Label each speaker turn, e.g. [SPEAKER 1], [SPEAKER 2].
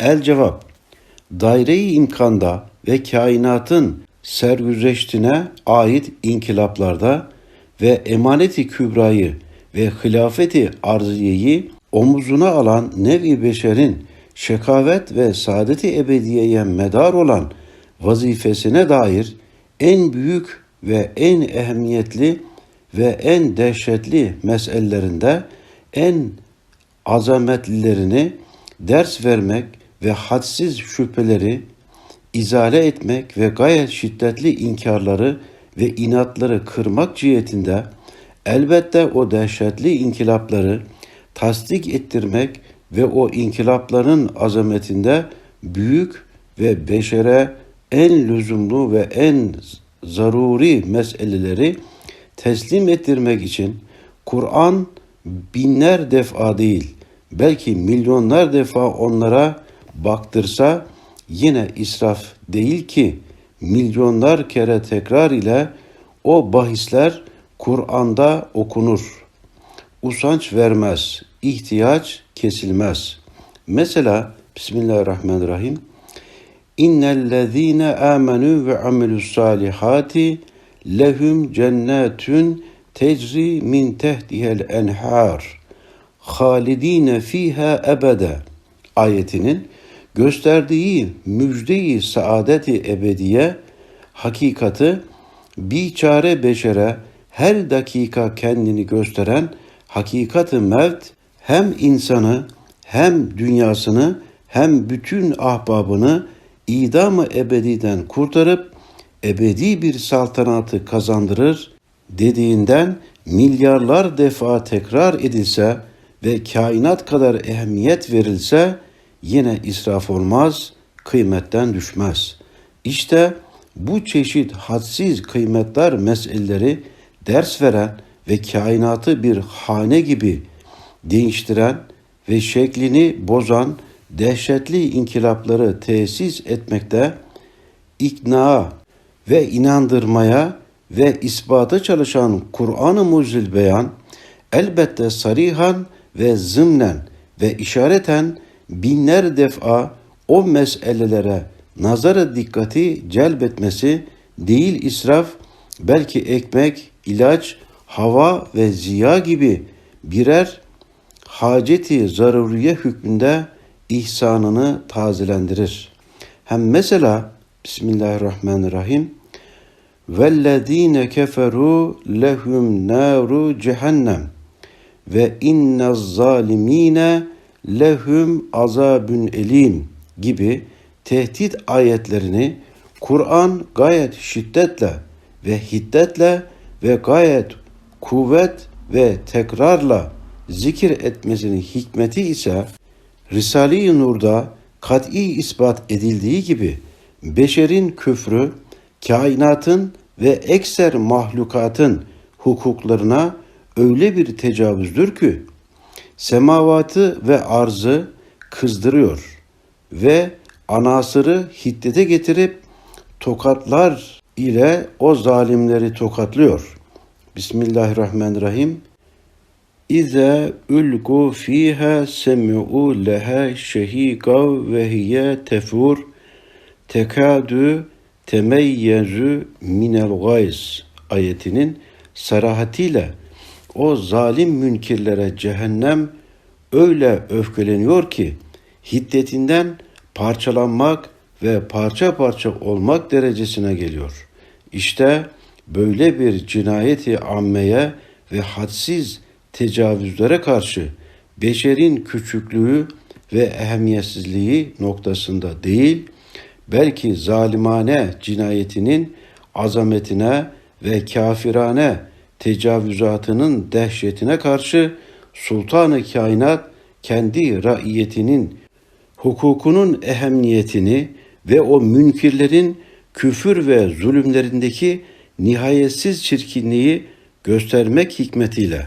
[SPEAKER 1] El cevap Daire-i imkanda ve kainatın sergüzeştine ait inkılaplarda ve emaneti kübrayı ve hilafeti arziyeyi omuzuna alan nev-i beşerin şekavet ve saadeti ebediyeye medar olan vazifesine dair en büyük ve en ehemmiyetli ve en dehşetli meselelerinde en azametlilerini ders vermek ve hadsiz şüpheleri izale etmek ve gayet şiddetli inkarları ve inatları kırmak cihetinde elbette o dehşetli inkılapları tasdik ettirmek ve o inkılapların azametinde büyük ve beşere en lüzumlu ve en zaruri meseleleri teslim ettirmek için Kur'an binler defa değil belki milyonlar defa onlara baktırsa yine israf değil ki milyonlar kere tekrar ile o bahisler Kur'an'da okunur. Usanç vermez, ihtiyaç kesilmez. Mesela Bismillahirrahmanirrahim. İnnellezîne âmenû ve amilus salihati lehum cennetun tecri min tehtihel enhar halidine fiha ebede ayetinin gösterdiği müjdeyi saadeti ebediye hakikati biçare beşere her dakika kendini gösteren hakikati mevt hem insanı hem dünyasını hem bütün ahbabını idamı ebediden kurtarıp ebedi bir saltanatı kazandırır dediğinden milyarlar defa tekrar edilse ve kainat kadar ehemmiyet verilse yine israf olmaz, kıymetten düşmez. İşte bu çeşit hadsiz kıymetler meseleleri ders veren ve kainatı bir hane gibi değiştiren ve şeklini bozan dehşetli inkılapları tesis etmekte, ikna ve inandırmaya ve ispata çalışan Kur'an-ı Mucizül Beyan elbette sarihan ve zımnen ve işareten binler defa o meselelere nazara dikkati celbetmesi değil israf belki ekmek, ilaç, hava ve ziya gibi birer haceti zaruriye hükmünde ihsanını tazelendirir. Hem mesela Bismillahirrahmanirrahim vellezine keferu lehum naru cehennem ve inne zalimine lehum azabun elim gibi tehdit ayetlerini Kur'an gayet şiddetle ve hiddetle ve gayet kuvvet ve tekrarla zikir etmesinin hikmeti ise Risale-i Nur'da kat'i ispat edildiği gibi beşerin küfrü kainatın ve ekser mahlukatın hukuklarına öyle bir tecavüzdür ki semavatı ve arzı kızdırıyor ve anasırı hiddete getirip tokatlar ile o zalimleri tokatlıyor. Bismillahirrahmanirrahim. İze ulgu fiha semi'u leha şehika ve hiye tefur tekadu temeyyezu minel gayz ayetinin sarahatiyle o zalim münkirlere cehennem öyle öfkeleniyor ki hiddetinden parçalanmak ve parça parça olmak derecesine geliyor. İşte böyle bir cinayeti ammeye ve hadsiz tecavüzlere karşı beşerin küçüklüğü ve ehemmiyetsizliği noktasında değil, belki zalimane cinayetinin azametine ve kafirane tecavüzatının dehşetine karşı sultanı kainat kendi raiyetinin hukukunun ehemmiyetini ve o münkirlerin küfür ve zulümlerindeki nihayetsiz çirkinliği göstermek hikmetiyle